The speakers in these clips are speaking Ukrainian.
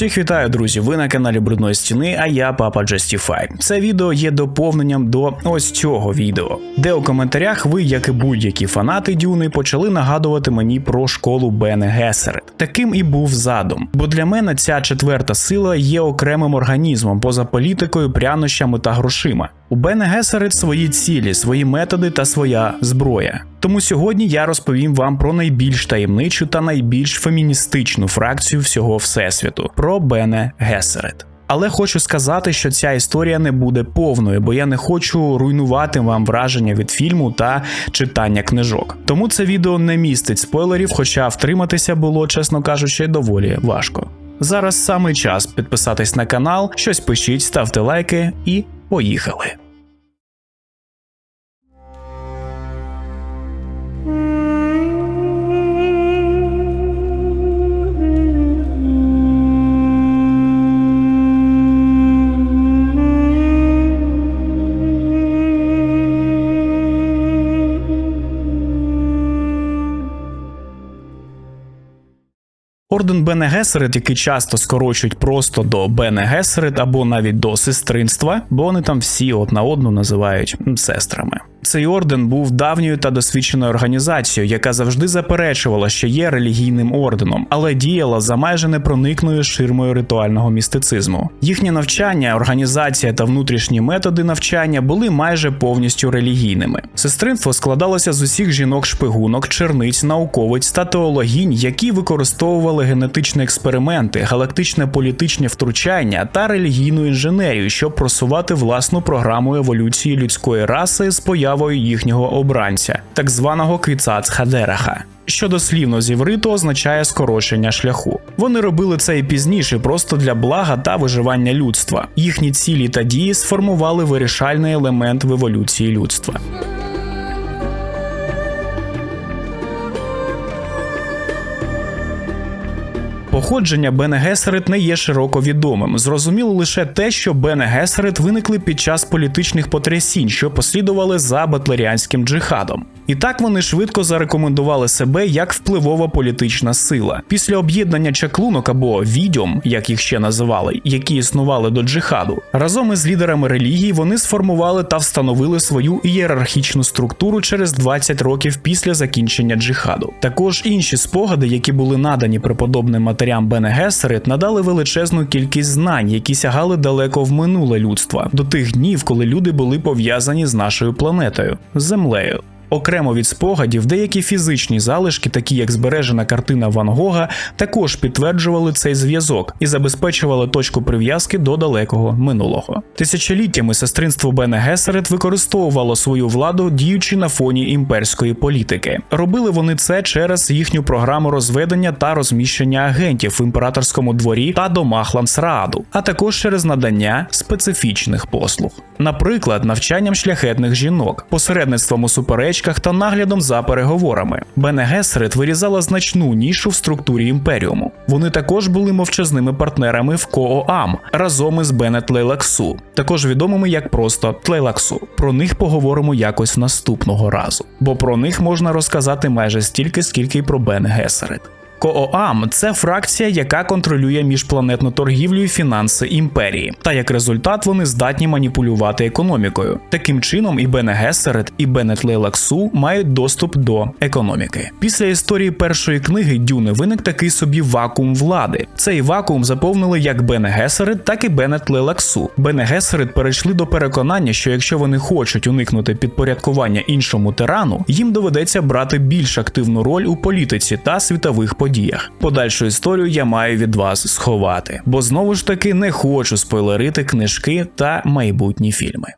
Всіх вітаю, друзі! Ви на каналі Брудної Стіни, а я папа Justify. Це відео є доповненням до ось цього відео, де у коментарях ви, як і будь-які фанати Дюни, почали нагадувати мені про школу Бене Гесерет. Таким і був задум. Бо для мене ця четверта сила є окремим організмом поза політикою, прянощами та грошима. У Бене Гесерет свої цілі, свої методи та своя зброя. Тому сьогодні я розповім вам про найбільш таємничу та найбільш феміністичну фракцію всього всесвіту про Бене Гесерет. Але хочу сказати, що ця історія не буде повною, бо я не хочу руйнувати вам враження від фільму та читання книжок. Тому це відео не містить спойлерів, хоча втриматися було, чесно кажучи, доволі важко. Зараз саме час підписатись на канал, щось пишіть, ставте лайки і поїхали. Орден Бене Гесерет, який часто скорочують просто до Бене Гесерет або навіть до сестринства, бо вони там всі одна одну називають сестрами. Цей орден був давньою та досвідченою організацією, яка завжди заперечувала, що є релігійним орденом, але діяла за майже непроникною ширмою ритуального містицизму. Їхнє навчання, організація та внутрішні методи навчання були майже повністю релігійними. Сестринство складалося з усіх жінок-шпигунок, черниць, науковиць та теологінь, які використовували генетичні експерименти, галактичне політичне втручання та релігійну інженерію, щоб просувати власну програму еволюції людської раси з появою їхнього обранця, так званого Квіцац Хадераха. Що дослівно з означає скорочення шляху. Вони робили це і пізніше, просто для блага та виживання людства. Їхні цілі та дії сформували вирішальний елемент в еволюції людства. Походження Бене Гесерет не є широко відомим. Зрозуміло лише те, що Бене Гесерет виникли під час політичних потрясінь, що послідували за батлеріанським джихадом. І так вони швидко зарекомендували себе як впливова політична сила. Після об'єднання чаклунок або відьом, як їх ще називали, які існували до джихаду, разом із лідерами релігії вони сформували та встановили свою ієрархічну структуру через 20 років після закінчення джихаду. Також інші спогади, які були надані преподобним матерям Бене Гесерет, надали величезну кількість знань, які сягали далеко в минуле людства, до тих днів, коли люди були пов'язані з нашою планетою землею. Окремо від спогадів, деякі фізичні залишки, такі як збережена картина Ван Гога, також підтверджували цей зв'язок і забезпечували точку прив'язки до далекого минулого. Тисячоліттями сестринство Бене Гесерет використовувало свою владу, діючи на фоні імперської політики. Робили вони це через їхню програму розведення та розміщення агентів в імператорському дворі та домах Лансрааду, а також через надання специфічних послуг, наприклад, навчанням шляхетних жінок, посередництвом у супереч та наглядом за переговорами. Бене Гесерет вирізала значну нішу в структурі імперіуму. Вони також були мовчазними партнерами в Кооам разом із Бене Тлейлаксу, також відомими як просто Тлейлаксу. Про них поговоримо якось наступного разу, бо про них можна розказати майже стільки, скільки й про Бен Гесерет. Кооам це фракція, яка контролює міжпланетну торгівлю і фінанси імперії, та як результат вони здатні маніпулювати економікою. Таким чином, і Бене Гесерет, і Бенет Лейлаксу мають доступ до економіки. Після історії першої книги Дюни виник такий собі вакуум влади. Цей вакуум заповнили як Бене Гесерет, так і Бенет Лейлаксу. Бене Гесерет перейшли до переконання, що якщо вони хочуть уникнути підпорядкування іншому тирану, їм доведеться брати більш активну роль у політиці та світових подіях подіях. Подальшу історію я маю від вас сховати, бо знову ж таки не хочу спойлерити книжки та майбутні фільми.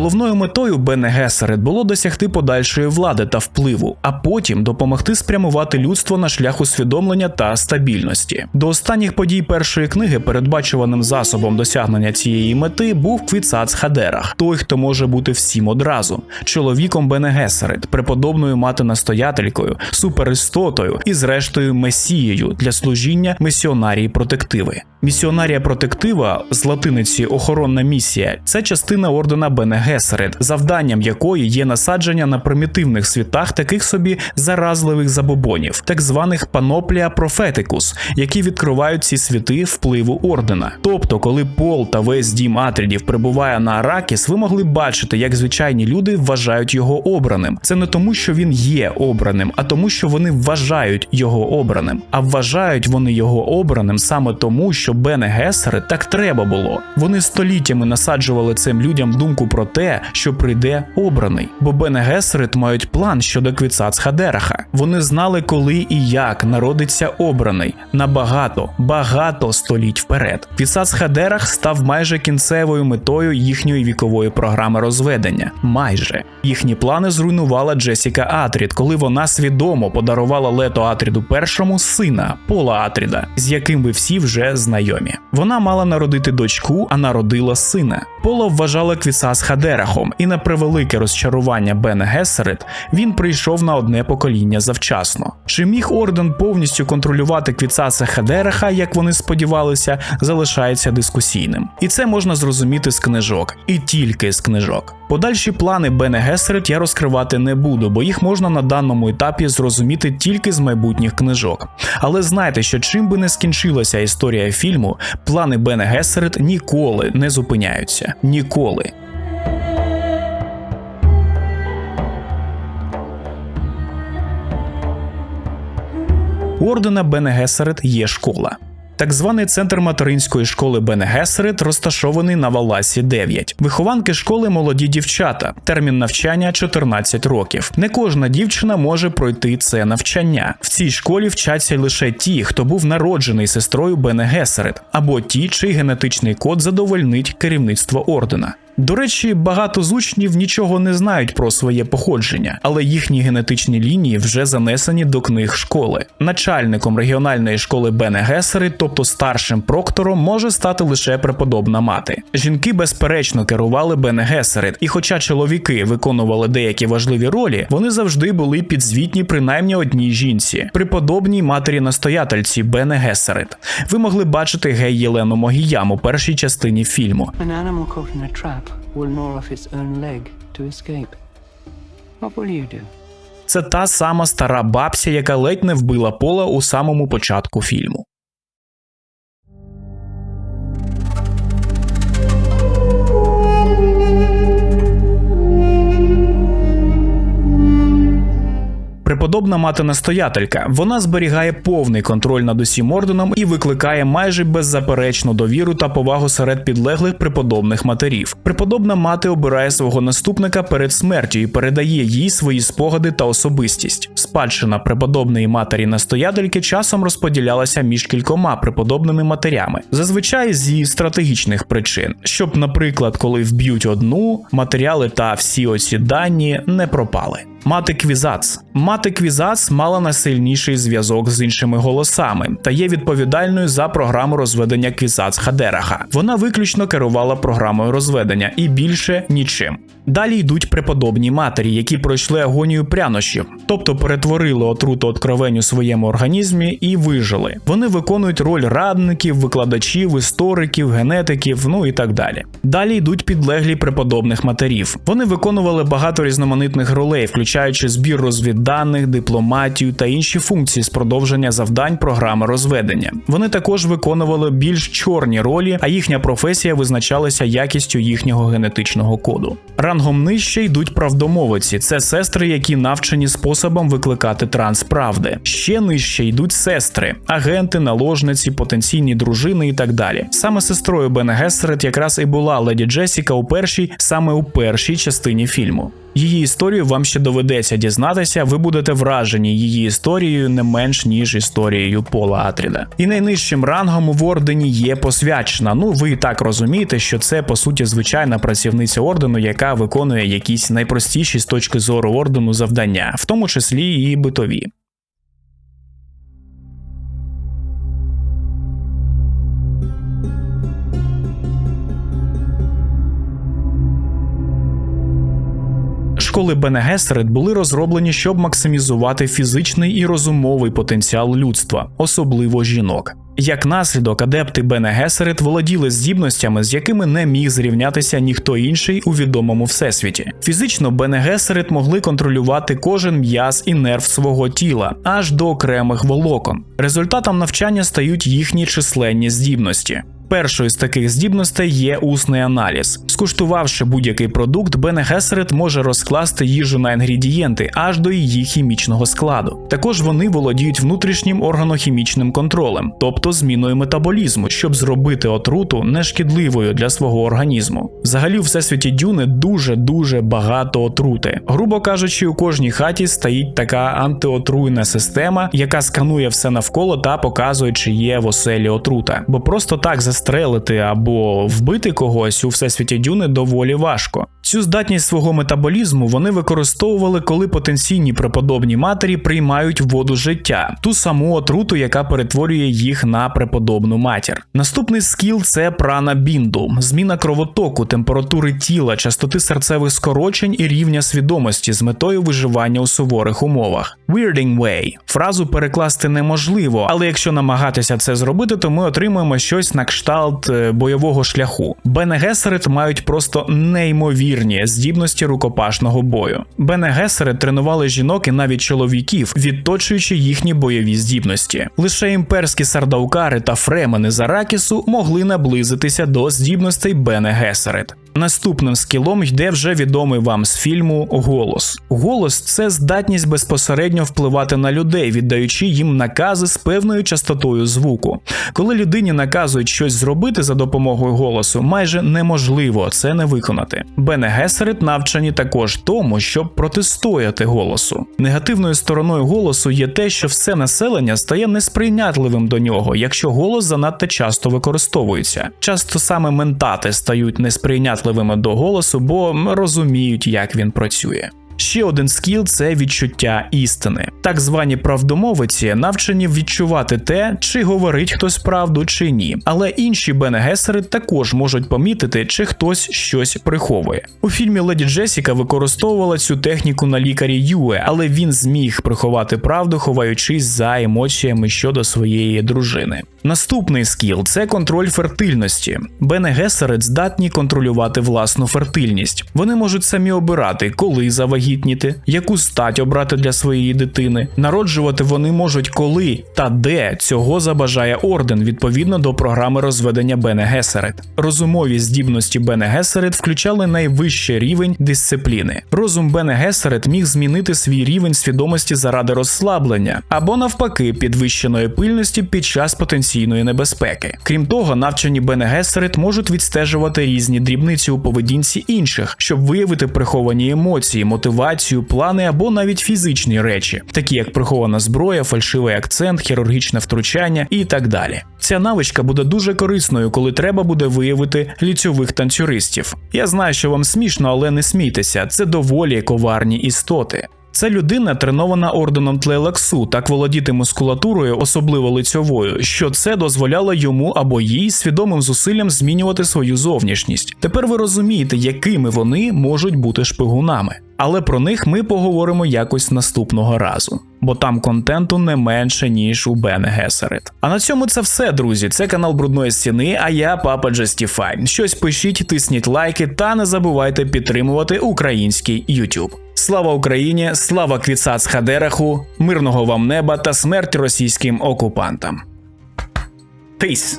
Головною метою Бене Гесерет було досягти подальшої влади та впливу, а потім допомогти спрямувати людство на шлях усвідомлення та стабільності. До останніх подій першої книги передбачуваним засобом досягнення цієї мети був Квіцац Хадерах, той, хто може бути всім одразу, чоловіком Бене Гесерет, преподобною мати настоятелькою, суперістотою і, зрештою, месією для служіння місіонарії протективи. Місіонарія протектива з латиниці охоронна місія це частина ордена Бене Гесерет, завданням якої є насадження на примітивних світах таких собі заразливих забобонів, так званих паноплія профетикус, які відкривають ці світи впливу ордена. Тобто, коли Пол та весь дім Атрідів прибуває на Аракіс, ви могли бачити, як звичайні люди вважають його обраним. Це не тому, що він є обраним, а тому, що вони вважають його обраним. А вважають вони його обраним саме тому, що Бене Гесери так треба було. Вони століттями насаджували цим людям думку про те, що прийде обраний. Бо Бене Гесерит мають план щодо Квіцац Хадераха. Вони знали, коли і як народиться обраний на багато, багато століть вперед. Квіцац Хадерах став майже кінцевою метою їхньої вікової програми розведення. Майже їхні плани зруйнувала Джесіка Атрід, коли вона свідомо подарувала Лето Атріду першому сина Пола Атріда, з яким ви всі вже знайомі. Вона мала народити дочку, а народила сина. Пола вважала Квісас Хадерахом, і на превелике розчарування Бена Гесерет він прийшов на одне покоління завчасно. Чи міг орден повністю контролювати Квіцаса Хадераха, як вони сподівалися, залишається дискусійним. І це можна зрозуміти з книжок, і тільки з книжок. Подальші плани Бене Гесерет я розкривати не буду, бо їх можна на даному етапі зрозуміти тільки з майбутніх книжок. Але знайте, що чим би не скінчилася історія фільму, плани Бене Гесерет ніколи не зупиняються. Ніколи. У ордена Бене Гесерет є школа. Так званий центр материнської школи Гесерет розташований на Валасі 9. Вихованки школи молоді дівчата. Термін навчання 14 років. Не кожна дівчина може пройти це навчання. В цій школі вчаться лише ті, хто був народжений сестрою Бене Гесерет, або ті, чий генетичний код задовольнить керівництво ордена. До речі, багато з учнів нічого не знають про своє походження, але їхні генетичні лінії вже занесені до книг школи. Начальником регіональної школи Бене Гесери, тобто старшим проктором, може стати лише преподобна мати. Жінки безперечно керували Бене Гесерит, і хоча чоловіки виконували деякі важливі ролі, вони завжди були підзвітні принаймні одній жінці, преподобній матері настоятельці Бене Гесерит. Ви могли бачити гей Єлену Могіям у першій частині фільму. An will gnaw off its own leg to escape. What will you do? Це та сама стара бабця, яка ледь не вбила пола у самому початку фільму. Преподобна мати настоятелька. Вона зберігає повний контроль над усім орденом і викликає майже беззаперечну довіру та повагу серед підлеглих преподобних матерів. Преподобна мати обирає свого наступника перед смертю і передає їй свої спогади та особистість. Спадщина преподобної матері настоятельки часом розподілялася між кількома преподобними матерями, зазвичай зі стратегічних причин, щоб, наприклад, коли вб'ють одну, матеріали та всі оці дані не пропали. Мати Квізац. Мати Квізац мала найсильніший зв'язок з іншими голосами та є відповідальною за програму розведення Квізац Хадераха. Вона виключно керувала програмою розведення і більше нічим. Далі йдуть преподобні матері, які пройшли агонію прянощів, тобто перетворили отруту откровень у своєму організмі і вижили. Вони виконують роль радників, викладачів, істориків, генетиків, ну і так далі. Далі йдуть підлеглі преподобних матерів. Вони виконували багато різноманітних ролей, включаючи збір розвідданих, дипломатію та інші функції з продовження завдань програми розведення. Вони також виконували більш чорні ролі, а їхня професія визначалася якістю їхнього генетичного коду. Рангом нижче йдуть правдомовиці. Це сестри, які навчені способом викликати транс правди. Ще нижче йдуть сестри, агенти, наложниці, потенційні дружини і так далі. Саме сестрою Бене Гессерет якраз і була леді Джесіка у першій, саме у першій частині фільму. Її історію вам ще доведеться дізнатися. Ви будете вражені її історією не менш ніж історією Пола Атріда. І найнижчим рангом в ордені є посвячена. Ну ви і так розумієте, що це по суті звичайна працівниця ордену, яка виконує якісь найпростіші з точки зору ордену завдання, в тому числі і битові. Школи Бене Гесерет були розроблені, щоб максимізувати фізичний і розумовий потенціал людства, особливо жінок. Як наслідок, адепти Бене Гесерит володіли здібностями, з якими не міг зрівнятися ніхто інший у відомому всесвіті. Фізично Бене Гесерит могли контролювати кожен м'яз і нерв свого тіла, аж до окремих волокон. Результатом навчання стають їхні численні здібності. Першою з таких здібностей є усний аналіз. Скуштувавши будь-який продукт, Бене Гесерит може розкласти їжу на інгредієнти аж до її хімічного складу. Також вони володіють внутрішнім органохімічним контролем, тобто зміною метаболізму, щоб зробити отруту нешкідливою для свого організму. Взагалі, у всесвіті Дюни дуже дуже багато отрути. Грубо кажучи, у кожній хаті стоїть така антиотруйна система, яка сканує все навколо та показує, чи є в оселі отрута. Бо просто так застрелити або вбити когось у всесвіті Дюни доволі важко. Цю здатність свого метаболізму вони використовували, коли потенційні преподобні матері приймають воду життя, ту саму отруту, яка перетворює їх на преподобну матір. Наступний скіл це прана бінду, зміна кровотоку, температури тіла, частоти серцевих скорочень і рівня свідомості з метою виживання у суворих умовах. Weirding way. фразу перекласти неможливо, але якщо намагатися це зробити, то ми отримуємо щось на кшталт е, бойового шляху. Бене Гесерит мають просто неймовірні здібності рукопашного бою. Бене Гесерит тренували жінок і навіть чоловіків, відточуючи їхні бойові здібності. Лише імперські сардаукари та фремени з Аракісу могли наблизитися до здібностей Бене Гесерит. Наступним скілом йде вже відомий вам з фільму Голос. Голос це здатність безпосередньо впливати на людей, віддаючи їм накази з певною частотою звуку. Коли людині наказують щось зробити за допомогою голосу, майже неможливо це не виконати. Бене Гесерит навчені також тому, щоб протистояти голосу. Негативною стороною голосу є те, що все населення стає несприйнятливим до нього, якщо голос занадто часто використовується. Часто саме ментати стають несприйнятливими до голосу, бо розуміють, як він працює. Ще один скіл це відчуття істини. Так звані правдомовиці навчені відчувати те, чи говорить хтось правду чи ні. Але інші бенегесери також можуть помітити, чи хтось щось приховує. У фільмі Леді Джесіка використовувала цю техніку на лікарі Юе, але він зміг приховати правду, ховаючись за емоціями щодо своєї дружини. Наступний скіл це контроль фертильності. Бене Гесерет здатні контролювати власну фертильність. Вони можуть самі обирати, коли завагітніти, яку стать обрати для своєї дитини. Народжувати вони можуть коли та де цього забажає орден відповідно до програми розведення Бене Гесерет. Розумові здібності Бене Гесерет включали найвищий рівень дисципліни. Розум Бене Гесерет міг змінити свій рівень свідомості заради розслаблення або навпаки підвищеної пильності під час потенційної небезпеки. Крім того, навчені Бене Гесерет можуть відстежувати різні дрібниці у поведінці інших, щоб виявити приховані емоції, мотивацію, плани або навіть фізичні речі, такі як прихована зброя, фальшивий акцент, хірургічне втручання і так далі. Ця навичка буде дуже корисною, коли треба буде виявити ліцьових танцюристів. Я знаю, що вам смішно, але не смійтеся, це доволі коварні істоти. Це людина тренована орденом Тлейлаксу, так володіти мускулатурою, особливо лицьовою, що це дозволяло йому або їй свідомим зусиллям змінювати свою зовнішність. Тепер ви розумієте, якими вони можуть бути шпигунами. Але про них ми поговоримо якось наступного разу, бо там контенту не менше ніж у Бене Гесерит. А на цьому це все, друзі. Це канал Брудної Стіни, а я папа Justify. Щось пишіть, тисніть лайки та не забувайте підтримувати український YouTube. Слава Україні! Слава Квіцац Хадераху, мирного вам неба та смерть російським окупантам. Peace!